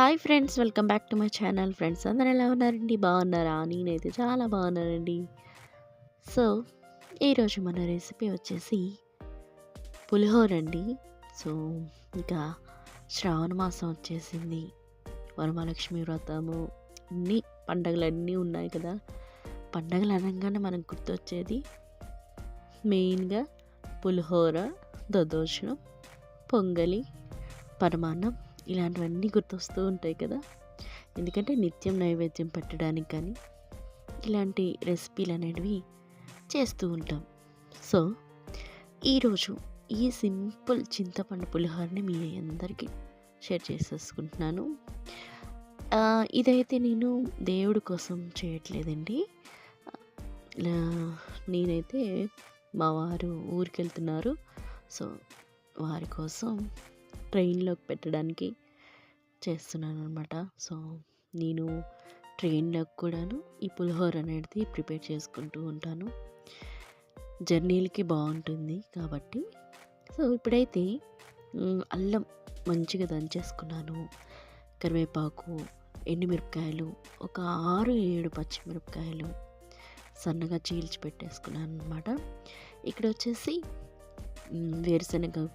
Hi friends welcome back to my channel. Friends అందరూ ఎలా ఉన్నారండి? బాగున్నారా? నేనైతే చాలా బాగున్నానండి. సో ఈరోజు మన రెసిపీ వచ్చేసి పులిహోర అండి సో ఇంకా శ్రావణ మాసం వచ్చేసింది. వరమహాలక్ష్మి వ్రతము అన్ని పండగలు అన్నీ ఉన్నాయి కదా. పండగలు అనగానే మనకు గుర్తొచ్చేది మెయిన్గా పులిహోర దద్దోజనం పొంగలి పరమాన్నం ఇలాంటివన్నీ గుర్తొస్తూ ఉంటాయి కదా. ఎందుకంటే నిత్యం నైవేద్యం పెట్టడానికి కానీ ఇలాంటి రెసిపీలు అనేటివి చేస్తూ ఉంటాం. సో ఈరోజు ఈ సింపుల్ చింతపండు పులిహోరని మీ అందరికీ షేర్ చేసేసుకుంటున్నాను. ఇదైతే నేను దేవుడి కోసం చేయట్లేదండి. ఇలా నేనైతే మా వారు ఊరికి వెళ్తున్నారు సో వారి కోసం ట్రైన్లోకి పెట్టడానికి చేస్తున్నాను అనమాట సో నేను ట్రైన్లకు కూడాను ఈ పులిహోర అనేది ప్రిపేర్ చేసుకుంటూ ఉంటాను. జర్నీలకి బాగుంటుంది కాబట్టి. సో ఇప్పుడైతే అల్లం మంచిగా దంచేసుకున్నాను. కరివేపాకు ఎండుమిరపకాయలు ఒక ఆరు ఏడు పచ్చిమిరపకాయలు సన్నగా చీల్చి పెట్టేసుకున్నాను అనమాట ఇక్కడ వచ్చేసి వేరుశనగ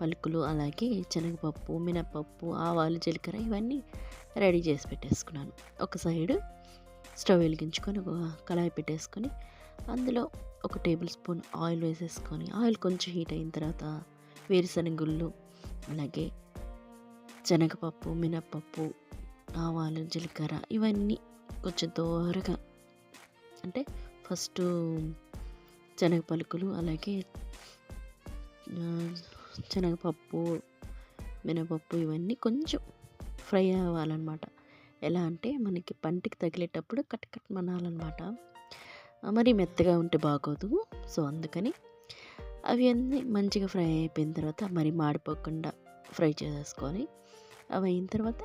పలుకులు అలాగే శనగపప్పు మినపప్పు ఆవాలు జీలకర్ర ఇవన్నీ రెడీ చేసి పెట్టేసుకున్నాను. ఒక సైడు స్టవ్ వెలిగించుకొని ఒక కళాయి పెట్టేసుకొని అందులో ఒక టేబుల్ స్పూన్ ఆయిల్ వేసేసుకొని ఆయిల్ కొంచెం హీట్ అయిన తర్వాత వేరుశనగుళ్ళు అలాగే శనగపప్పు మినపప్పు ఆవాలు జీలకర్ర ఇవన్నీ కొంచెం దోరగా అంటే ఫస్ట్ శనగ పలుకులు అలాగే శనగపప్పు మినపప్పు ఇవన్నీ కొంచెం ఫ్రై అవ్వాలన్నమాట. ఎలా అంటే మనకి పంటికి తగిలేటప్పుడు కట్ కట్ మనాలన్నమాట. మరి మెత్తగా ఉంటే బాగోదు. సో అందుకని అవి అన్నీ మంచిగా ఫ్రై అయిపోయిన తర్వాత మరి మాడిపోకుండా ఫ్రై చేసేసుకొని అవి అయిన తర్వాత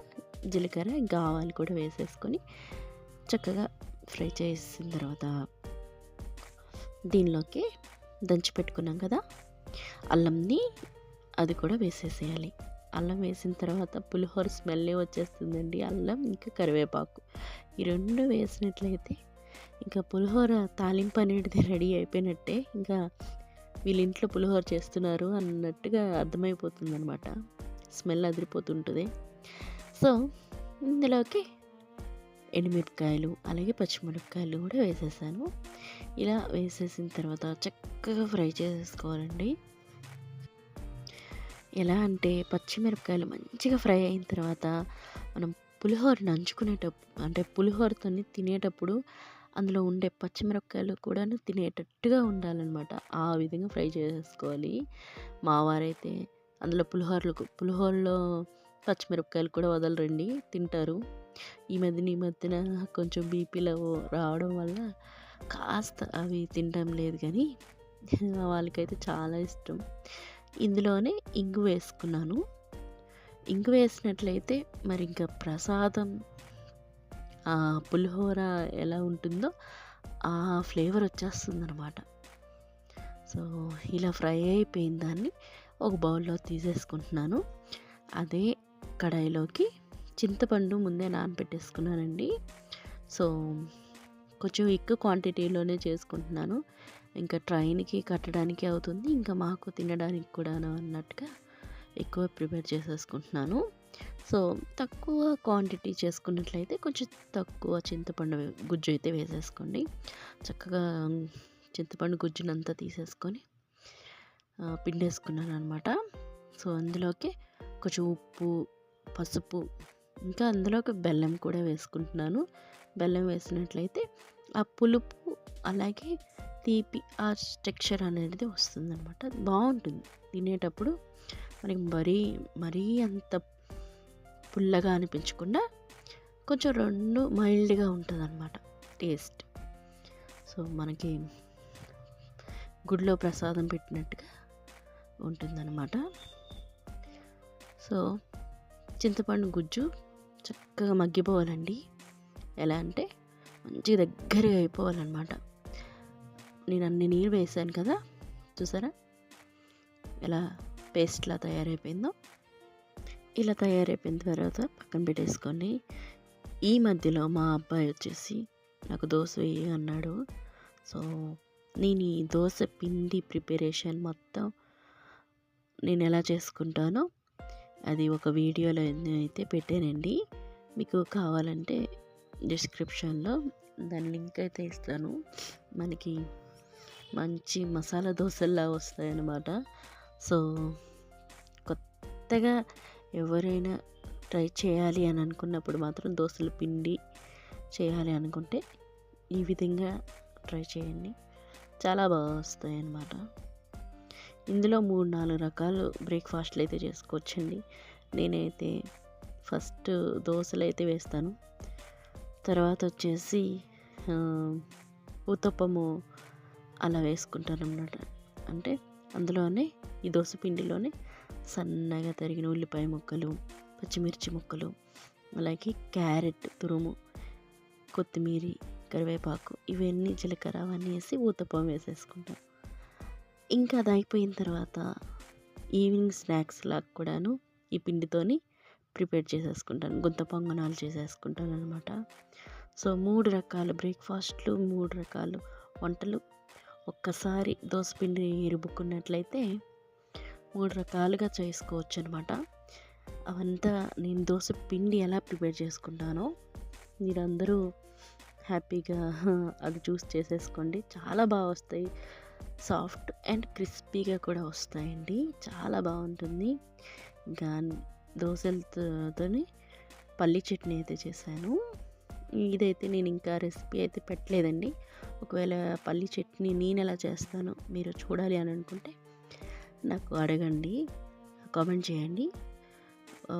జీలకర్ర ఇంకా ఆవాలు కూడా వేసేసుకొని చక్కగా ఫ్రై చేసిన తర్వాత దీనిలోకి దంచి పెట్టుకున్నాం కదా అల్లంని అది కూడా వేసేసేయాలి. అల్లం వేసిన తర్వాత పులిహోర స్మెల్లే వచ్చేస్తుందండి. అల్లం ఇంకా కరివేపాకు. ఈ రెండు వేసినట్లయితే ఇంకా పులిహోర తాలింపు అనేది రెడీ అయిపోయినట్టే ఇంకా వీళ్ళ ఇంట్లో పులిహోర చేస్తున్నారు అన్నట్టుగా అర్థమైపోతుంది అనమాట స్మెల్ అదిరిపోతుంటుంది. సో ఇందులోకి ఎండుమిరపకాయలు అలాగే పచ్చిమిరపకాయలు కూడా వేసేసాను. ఇలా వేసేసిన తర్వాత చక్కగా ఫ్రై చేసేసుకోవాలండి ఎలా అంటే పచ్చిమిరపకాయలు మంచిగా ఫ్రై అయిన తర్వాత మనం పులిహోర నంచుకునేటప్పుడు అంటే పులిహోరతో తినేటప్పుడు అందులో ఉండే పచ్చిమిరపకాయలు కూడా తినేటట్టుగా ఉండాలన్నమాట. ఆ విధంగా ఫ్రై చేసుకోవాలి. మా వారైతే అందులో పులిహోరలు పులిహోరలో పచ్చిమిరపకాయలు కూడా వదలరండి తింటారు. ఈ మధ్యన ఈ మధ్యన కొంచెం బీపీలో రావడం వల్ల కాస్త అవి తినడం లేదు కానీ వాళ్ళకైతే చాలా ఇష్టం. ఇందులోనే ఇంగు వేసుకున్నాను. ఇంగు వేసినట్లయితే మరి ఇంకా ప్రసాదం ఆ పులిహోర ఎలా ఉంటుందో ఆ ఫ్లేవర్ వచ్చేస్తుంది అనమాట సో ఇలా ఫ్రై అయిపోయిన దాన్ని ఒక బౌల్లో తీసేసుకుంటున్నాను. అదే కడాయిలోకి చింతపండు ముందే నానబెట్టేసుకున్నానండి. సో కొంచెం ఎక్కువ క్వాంటిటీలోనే చేసుకుంటున్నాను. ఇంకా ట్రైన్కి కట్టడానికి అవుతుంది. ఇంకా మాకు తినడానికి కూడా అన్నట్టుగా ఎక్కువ ప్రిపేర్ చేసేసుకుంటున్నాను. సో తక్కువ క్వాంటిటీ చేసుకున్నట్లయితే కొంచెం తక్కువ చింతపండు గుజ్జు అయితే వేసేసుకోండి. చక్కగా చింతపండు గుజ్జునంతా తీసేసుకొని పిండేసుకున్నాను అనమాట సో అందులోకి కొంచెం ఉప్పు పసుపు ఇంకా అందులోకి బెల్లం కూడా వేసుకుంటున్నాను. బెల్లం వేసినట్లయితే ఆ పులుపు అలాగే తీపి ఆ టెక్స్చర్ అనేది వస్తుందన్నమాట. బాగుంటుంది. తినేటప్పుడు మనకి మరీ మరీ అంత పుల్లగా అనిపించకుండా కొంచెం రెండు మైల్డ్గా ఉంటుంది అనమాట టేస్ట్. సో మనకి గుడిలో ప్రసాదం పెట్టినట్టుగా ఉంటుందన్నమాట. సో చింతపండు గుజ్జు చక్కగా మగ్గిపోవాలండి. ఎలా అంటే మంచిగా దగ్గరగా అయిపోవాలన్నమాట. నేను అన్ని నీళ్ళు వేసాను కదా చూసారా? ఎలా పేస్ట్లా తయారైపోయిందో. ఇలా తయారైపోయిన తర్వాత పక్కన పెట్టేసుకొని ఈ మధ్యలో మా అబ్బాయి వచ్చేసి నాకు దోశ వేయి అన్నాడు. సో నేను ఈ దోశ పిండి ప్రిపరేషన్ మొత్తం నేను ఎలా చేసుకుంటానో అది ఒక వీడియోలో అయితే పెట్టానండి మీకు కావాలంటే డిస్క్రిప్షన్లో దాని లింక్ అయితే ఇస్తాను. మనకి మంచి మసాలా దోశల్లా వస్తాయన్నమాట. సో కొత్తగా ఎవరైనా ట్రై చేయాలి అని అనుకున్నప్పుడు మాత్రం దోశల పిండి చేయాలి అనుకుంటే ఈ విధంగా ట్రై చేయండి. చాలా బాగా వస్తాయి అన్నమాట ఇందులో మూడు నాలుగు రకాలు బ్రేక్ఫాస్ట్లు అయితే చేసుకోవచ్చండి. నేనైతే ఫస్ట్ దోశలు అయితే వేస్తాను. తర్వాత వచ్చేసి ఉత్తప్పము అలా వేసుకుంటాను అన్నమాట అంటే అందులోనే ఈ దోశ పిండిలోనే సన్నగా తరిగిన ఉల్లిపాయ ముక్కలు పచ్చిమిర్చి ముక్కలు అలాగే క్యారెట్ తురుము కొత్తిమీర కరివేపాకు ఇవన్నీ జీలకర్ర అవన్నీ వేసి ఊతప్పం వేసేసుకుంటాం. ఇంకా అది అయిపోయిన తర్వాత ఈవినింగ్ స్నాక్స్ లాగా కూడాను ఈ పిండితోని ప్రిపేర్ చేసేసుకుంటాను. గుంత పొంగనాలు చేసేసుకుంటాను అనమాట సో మూడు రకాల బ్రేక్ఫాస్ట్లు మూడు రకాల వంటలు ఒక్కసారి దోసపిండిని రుబ్బుకున్నట్లయితే మూడు రకాలుగా చేసుకోవచ్చు అనమాట అవంతా నేను దోశ పిండి ఎలా ప్రిపేర్ చేసుకుంటానో మీరందరూ హ్యాపీగా అది చూస్ చేసేసుకోండి. చాలా బాగా వస్తాయి. సాఫ్ట్ అండ్ క్రిస్పీగా కూడా వస్తాయండి. చాలా బాగుంటుంది. ఇంకా దోశలతో పల్లి చట్నీ అయితే చేశాను. ఇదైతే నేను ఇంకా రెసిపీ అయితే పెట్టలేదండి. ఒకవేళ పల్లి చట్నీ నేను ఎలా చేస్తానో మీరు చూడాలి అని అనుకుంటే నాకు అడగండి కామెంట్ చేయండి.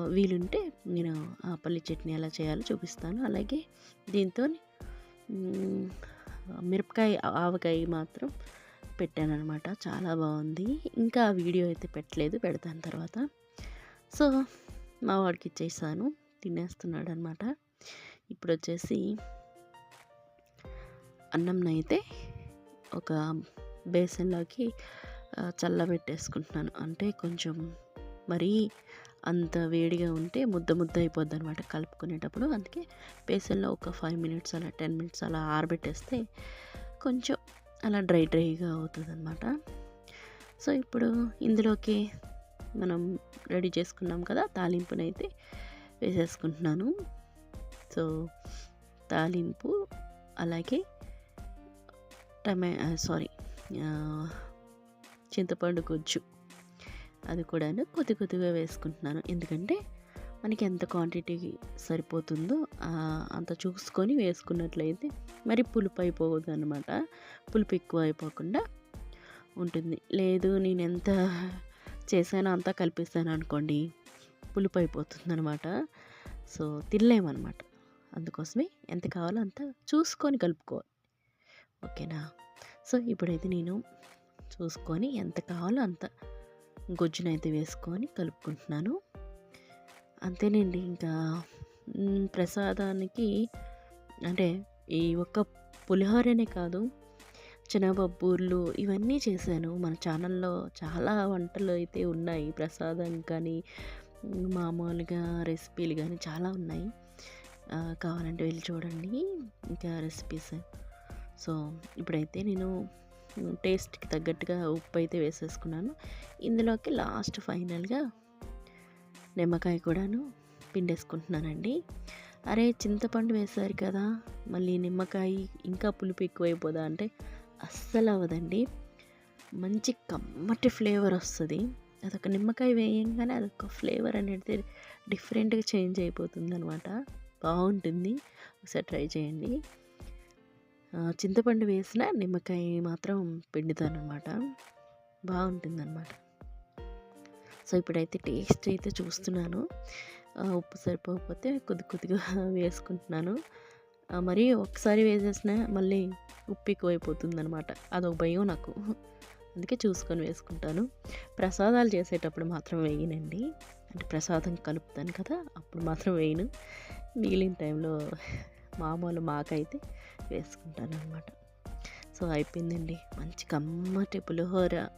వీలుంటే నేను ఆ పల్లి చట్నీ ఎలా చేయాలో చూపిస్తాను. అలాగే దీంతో మిరపకాయ ఆవకాయ మాత్రం పెట్టాను అనమాట చాలా బాగుంది. ఇంకా ఆ వీడియో అయితే పెట్టలేదు పెడతాను తర్వాత. సో మా వాడికి ఇచ్చేసాను. తినేస్తున్నాడు అనమాట ఇప్పుడు వచ్చేసి అన్నంనైతే ఒక బేసన్లోకి చల్లబెట్టేసుకుంటున్నాను. అంటే కొంచెం మరీ అంత వేడిగా ఉంటే ముద్ద ముద్ద అయిపోద్ది అనమాట కలుపుకునేటప్పుడు. అందుకే బేసన్లో ఒక ఫైవ్ మినిట్స్ అలా టెన్ మినిట్స్ అలా ఆరబెట్టేస్తే కొంచెం అలా డ్రై డ్రైగా అవుతుంది అనమాట సో ఇప్పుడు ఇందులోకి మనం రెడీ చేసుకున్నాం కదా తాలింపునైతే వేసేసుకుంటున్నాను. సో తాలింపు అలాగే టమా సారీ చింతపండు గుజ్జు. అది కూడాను కొద్ది కొద్దిగా వేసుకుంటున్నాను. ఎందుకంటే మనకి ఎంత క్వాంటిటీ సరిపోతుందో అంత చూసుకొని వేసుకున్నట్లయితే మరి పులుపు అయిపోవద్దు అనమాట పులుపు ఎక్కువ అయిపోకుండా ఉంటుంది. లేదు నేను ఎంత చేశానో అంతా కలిపిస్తాను అనుకోండి పులుపు అయిపోతుంది అనమాట సో తినలేమన్నమాట. అందుకోసమే ఎంత కావాలో అంత చూసుకొని కలుపుకోవాలి. ఓకేనా? సో ఇప్పుడైతే నేను చూసుకొని ఎంత కావాలో అంత గుజ్జునైతే వేసుకొని కలుపుకుంటున్నాను. అంతేనండి ఇంకా ప్రసాదానికి అంటే ఈ ఒక్క పులిహోరనే కాదు చినబబ్బూర్లు ఇవన్నీ చేశాను. మన ఛానల్లో చాలా వంటలు అయితే ఉన్నాయి. ప్రసాదం కానీ మామూలుగా రెసిపీలు కానీ చాలా ఉన్నాయి. కావాలంటే వెళ్ళి చూడండి. ఇంకా రెసిపీస్ సో ఇప్పుడైతే నేను టేస్ట్కి తగ్గట్టుగా ఉప్పు అయితే వేసేసుకున్నాను. ఇందులోకి లాస్ట్ ఫైనల్గా నిమ్మకాయ కూడాను పిండేసుకుంటున్నానండి. అరే చింతపండు వేశారు కదా మళ్ళీ నిమ్మకాయ ఇంకా పులుపు ఎక్కువైపోదా అంటే అస్సలు అవ్వదండి. మంచి కమ్మటి ఫ్లేవర్ వస్తుంది. అదొక నిమ్మకాయ వేయంగానే అదొక ఫ్లేవర్ అనేది డిఫరెంట్గా చేంజ్ అయిపోతుంది అనమాట బాగుంటుంది. ఒకసారి ట్రై చేయండి. చింతపండు వేసిన నిమ్మకాయ మాత్రం పిండుతాను అనమాట బాగుంటుంది అనమాట సో ఇప్పుడైతే టేస్ట్ అయితే చూస్తున్నాను. ఉప్పు సరిపోకపోతే కొద్ది కొద్దిగా వేసుకుంటున్నాను. మరి ఒకసారి వేసేసిన మళ్ళీ ఉప్పు ఎక్కువైపోతుంది అనమాట అదొక భయం నాకు. అందుకే చూసుకొని వేసుకుంటాను. ప్రసాదాలు చేసేటప్పుడు మాత్రం వేయనండి. అంటే ప్రసాదం కలుపుతాను కదా అప్పుడు మాత్రం వేయను. మిగిలిన టైంలో మామూలు మాకైతే వేసుకుంటాను అనమాట సో అయిపోయిందండి. మంచి కమ్మటి పులిహోర.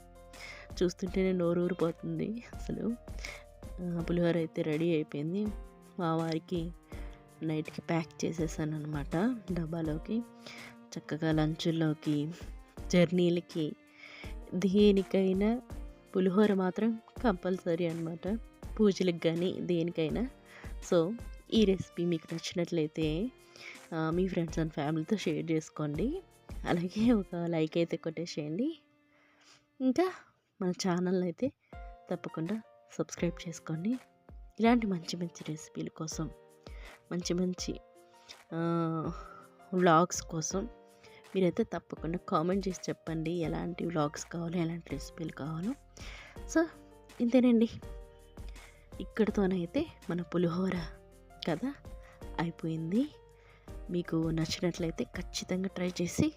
చూస్తుంటేనే నోరు ఊరిపోతుంది అసలు పులిహోర అయితే రెడీ అయిపోయింది. మా వారికి నైట్కి ప్యాక్ చేసేసాను అనమాట డబ్బాలోకి. చక్కగా లంచ్లోకి జర్నీలకి. దేనికైనా పులిహోర మాత్రం కంపల్సరీ అనమాట పూజలకు కానీ దేనికైనా. సో ఈ రెసిపీ మీకు నచ్చినట్లయితే మీ ఫ్రెండ్స్ అండ్ ఫ్యామిలీతో షేర్ చేసుకోండి. అలాగే ఒక లైక్ అయితే కొట్టేసేయండి. ఇంకా మన ఛానల్ అయితే తప్పకుండా సబ్స్క్రైబ్ చేసుకోండి. ఇలాంటి మంచి మంచి రెసిపీల కోసం మంచి మంచి వ్లాగ్స్ కోసం మీరైతే తప్పకుండా కామెంట్ చేసి చెప్పండి. ఎలాంటి వ్లాగ్స్ కావాలో ఎలాంటి రెసిపీలు కావాలో. సో ఇంతేనండి. ఇక్కడితోనైతే మన పులిహోర కదా? అయిపోయింది. మీకు నచ్చినట్లయితే ఖచ్చితంగా ట్రై చేసి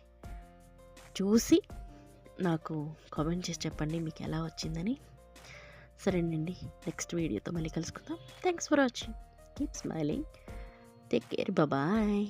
చూసి నాకు కామెంట్ చేసి చెప్పండి మీకు ఎలా వచ్చిందని. సరేనండి నెక్స్ట్ వీడియోతో మళ్ళీ కలుసుకుందాం. Thanks for watching. Keep smiling. Take care. Bye.